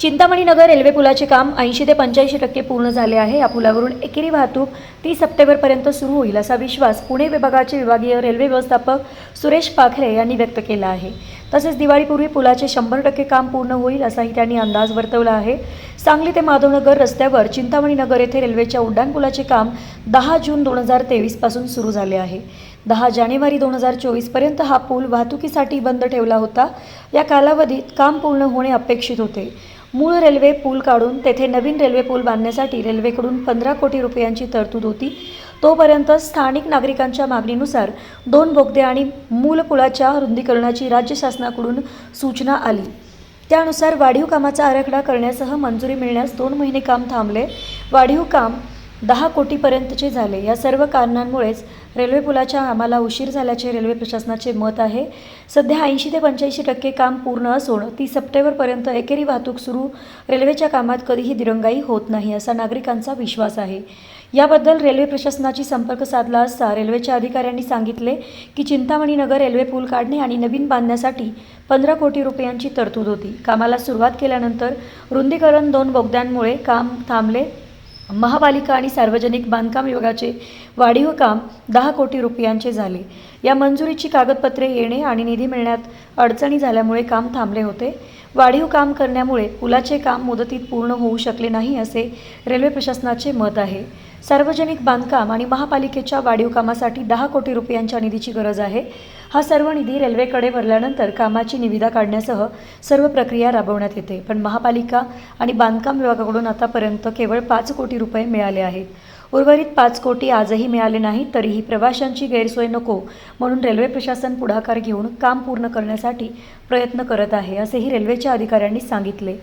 चिंतामणी नगर railway पुलाचे काम ऐंशी ते पंच्याऐंशी टक्के पूर्ण झाले आहे. या पुलावरून एकेरी वाहतूक तीस सप्टेंबरपर्यंत सुरू होईल असा विश्वास पुणे विभागाचे विभागीय रेल्वे व्यवस्थापक सुरेश पाखरे यांनी व्यक्त केला आहे. तसेच दिवाळीपूर्वी पुलाचे शंभर टक्के काम पूर्ण होईल असाही त्यांनी अंदाज वर्तवला आहे. सांगली ते माधवनगर रस्त्यावर चिंतामणी नगर येथे रेल्वेच्या उड्डाणपुलाचे काम दहा जून दोन हजार तेवीसपासून सुरू झाले आहे. दहा जानेवारी दोन हजार चोवीसपर्यंत हा पूल वाहतुकीसाठी बंद ठेवला होता. या कालावधीत काम पूर्ण होणे अपेक्षित होते. मूळ रेल्वे पूल काढून तेथे नवीन रेल्वे पूल बांधण्यासाठी रेल्वेकडून पंधरा कोटी रुपयांची तरतूद होती. तोपर्यंत स्थानिक नागरिकांच्या मागणीनुसार दोन बोगदे आणि मूल पुलाच्या रुंदीकरणाची राज्य शासनाकडून सूचना आली. त्यानुसार वाढीव कामाचा आराखडा करण्यासह मंजुरी मिळण्यास दोन महिने काम थांबले. वाढीव काम दहा कोटीपर्यंतचे झाले. या सर्व कारणांमुळेच रेल्वे पुलाच्या कामाला उशीर झाल्याचे रेल्वे प्रशासनाचे मत आहे. सध्या ऐंशी ते पंच्याऐंशी टक्के काम पूर्ण असून तीस सप्टेंबरपर्यंत एकेरी वाहतूक सुरू रेल्वेच्या कामात कधीही दिरंगाई होत नाही असा नागरिकांचा विश्वास आहे. याबद्दल रेल्वे प्रशासनाची संपर्क साधला असता रेल्वेच्या अधिकाऱ्यांनी सांगितले की चिंतामणी नगर रेल्वे पूल काढणे आणि नवीन बांधण्यासाठी पंधरा कोटी रुपयांची तरतूद होती. कामाला सुरुवात केल्यानंतर रुंदीकरण दोन बोगद्यांमुळे काम थांबले. महापालिका आणि सार्वजनिक बांधकाम विभागाचे वाढीव काम दहा कोटी रुपयांचे झाले. या मंजुरीची कागदपत्रे येणे आणि निधी मिळण्यात अडचणी झाल्यामुळे काम थांबले होते. वाढीव काम करण्यामुळे पुलाचे काम मुदतीत पूर्ण होऊ शकले नाही असे रेल्वे प्रशासनाचे मत आहे. सार्वजनिक बांधकाम आणि महापालिकेच्या वाढीव कामासाठी दहा कोटी रुपयांच्या निधीची गरज आहे. हा सर्व निधी रेल्वेकडे भरल्यानंतर कामाची निविदा काढण्यासह सर्व प्रक्रिया राबवण्यात येते. पण महापालिका आणि बांधकाम विभागाकडून आतापर्यंत केवळ पाच कोटी रुपये मिळाले आहेत. उर्वरित पाच कोटी आजही मिळाले नाही तरीही प्रवाशांची गैरसोय नको म्हणून रेल्वे प्रशासन पुढाकार घेऊन काम पूर्ण करण्यासाठी प्रयत्न करत आहे असेही रेल्वेच्या अधिकाऱ्यांनी सांगितले.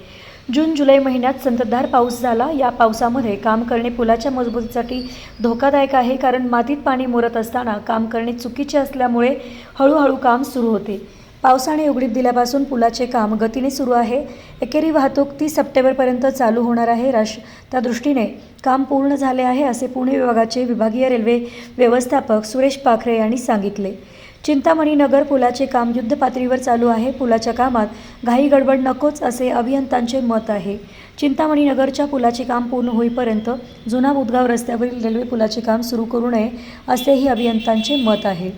जून जुलै महिन्यात संततधार पाऊस झाला. या पावसामध्ये काम करणे पुलाच्या मजबूतीसाठी धोकादायक आहे कारण मातीत पाणी मुरत असताना काम करणे चुकीचे असल्यामुळे हळूहळू काम सुरू होते. पावसाने उघडीप दिल्यापासून पुलाचे काम गतीने सुरू आहे. एकेरी वाहतूक तीस सप्टेंबरपर्यंत चालू होणार आहे. राश त्या दृष्टीने काम पूर्ण झाले आहे असे पुणे विभागाचे विभागीय रेल्वे व्यवस्थापक सुरेश पाखरे यांनी सांगितले. चिंतामणी नगर पुलाचे काम युद्धपातळीवर चालू आहे. पुलाच्या कामात घाई गडबड नकोच असे अभियंतांचे मत आहे. चिंतामणी नगरच्या पुलाचे काम पूर्ण होईपर्यंत जुना बुधगाव रस्त्यावरील रेल्वे पुलाचे काम सुरू करू नये असेही अभियंतांचे मत आहे.